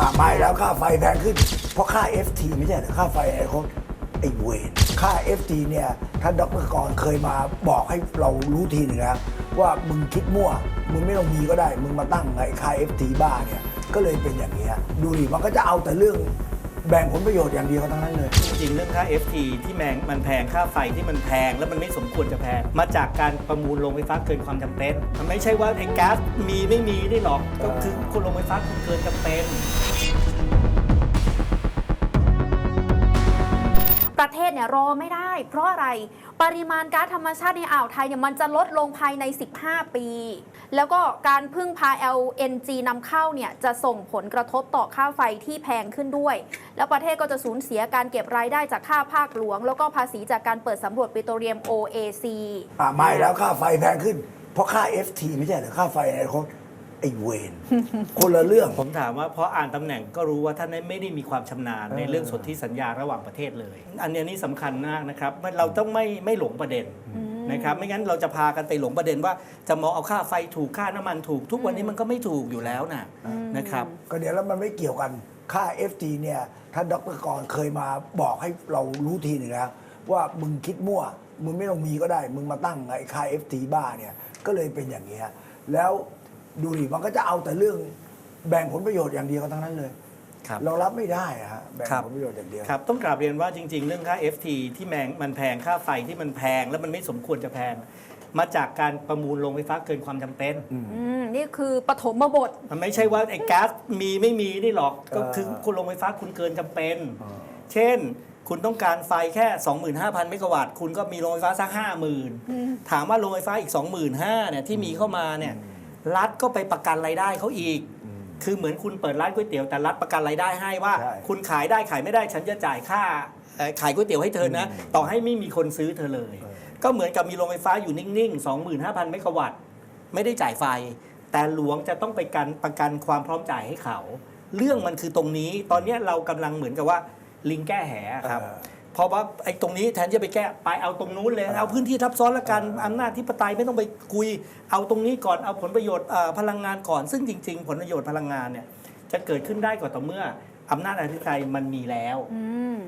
อะไม่แล้วค่าไฟแพงขึ้น เพราะค่า FT ไม่ใช่เหรอค่าไฟไอ้คนไอ้เวนค่า FT เนี่ยท่านดรกรเคยมาบอกให้เรารู้ทีหนึ่งแล้วว่ามึงคิดมั่ว มึงไม่ต้องมีก็ได้ มึงมาตั้งไอ้ค่า FT บ้าเนี่ยก็เลยเป็นอย่างเงี้ยดูดิมันก็จะเอาแต่เรื่อง แบ่งผลประโยชน์อย่างเดียวทั้งนั้นเลย จริงเรื่องค่า FT ที่แมงมันแพงค่าไฟที่มันแพง แล้วมันไม่สมควรจะแพง มาจากการประมูลโรงไฟฟ้าเกินความจำเป็น มันไม่ใช่ว่าไอ้แก๊สมีไม่มีได้หรอก ก็คือคนโรงไฟฟ้าคุณเกินจำเป็น ประเทศเนี่ยรอไม่ได้ เพราะอะไรปริมาณก๊าซธรรมชาติในอ่าวไทยเนี่ยมันจะลดลงภายใน 15 ปี แล้วก็การพึ่งพา LNG นำเข้าเนี่ยจะส่งผลกระทบต่อค่าไฟที่แพงขึ้นด้วย แล้วประเทศก็จะสูญเสียการเก็บรายได้จากค่าภาคหลวง แล้วก็ภาษีจากการเปิดสำรวจปิโตรเลียม OAC อะไม่แล้วค่าไฟแพงขึ้น เพราะค่า FT ไม่ใช่เหรอค่าไฟไอ้เขา ไอ้เวนคนละเรื่อง ผมถามว่าเพราะอ่านตำแหน่งก็รู้ว่าท่านไม่ได้มีความชำนาญในเออเรื่องสนธิสัญญาระหว่างประเทศเลย อันเนี้ยนี่สำคัญมากนะครับเราต้องไม่ไม่หลงประเด็นนะครับไม่งั้นเราจะพากันไปหลงประเด็นว่าจะมองเอาค่าไฟถูกค่าน้ำมันถูก ทุกวันนี้มันก็ไม่ถูกอยู่แล้วนะนะครับก็เดี๋ยวแล้วมันไม่เกี่ยวกันค่า FT เนี่ยท่านดรกรเคยมาบอกให้เรารู้ทีหนึ่งแล้วว่ามึงคิดมั่วมึงไม่ต้องมีก็ได้ มึงมาตั้งไอ้ค่า FT บ้าเนี่ยก็เลยเป็นอย่างเงี้ยแล้ว ดูดิมันก็จะเอาแต่เรื่องแบ่งผลประโยชน์อย่างเดียวกันทั้งนั้นเลย ครับเรารับไม่ได้อะฮะแบ่งครับ ผลประโยชน์อย่างเดียว ครับต้องกราบเรียนว่าจริง ๆ เรื่องค่า FT ที่แมงมันแพงค่าไฟที่มันแพง แล้วมันไม่สมควรจะแพง มาจากการประมูลโรงไฟฟ้าเกินความจำเป็น อืมนี่คือปฐมบท มันไม่ใช่ว่าไอ้แก๊สมีไม่มีได้หรอกก็เออคือคุณโรงไฟฟ้าคุณเกินจำเป็น เช่น คุณต้องการไฟแค่ 25,000 เมกะวัตต์ คุณก็มีโรงไฟฟ้าสัก 50,000 ถามว่าโรงไฟฟ้าอีก 25,000เนี่ยที่มีเข้ามาเนี่ย รัฐก็ไปประกันรายได้เขาอีก คือเหมือนคุณเปิดร้านก๋วยเตี๋ยวแต่รัฐประกันรายได้ให้ว่าใช่คุณขายได้ขายไม่ได้ฉันจะจ่ายค่าเอ่อขายก๋วยเตี๋ยวให้เธอนะ ต่อให้ไม่มีคนซื้อเธอเลย ก็เหมือนกับมีโรงไฟฟ้าอยู่นิ่งๆ 25,000 เมกะวัตต์ไม่ได้จ่ายไฟ แต่หลวงจะต้องไปกันประกันความพร้อมจ่ายให้เขา เรื่องมันคือตรงนี้ตอนเนี้ยเรากำลังเหมือนกับว่าลิงแก้แหครับ เออเพราะว่าไอ้ตรงนี้แทนจะไปแก้ไปเอาตรงนู้นเลย เอาพื้นที่ทับซ้อนละกันอำนาจที่ปไตยไม่ต้องไปคุย เอาตรงนี้ก่อนเอาผลประโยชน์พลังงานก่อน ซึ่งจริง ๆ ผลประโยชน์พลังงานเนี่ยจะเกิดขึ้นได้ก่อนต่อเมื่ออำนาจอธิปไตยมันมีแล้ว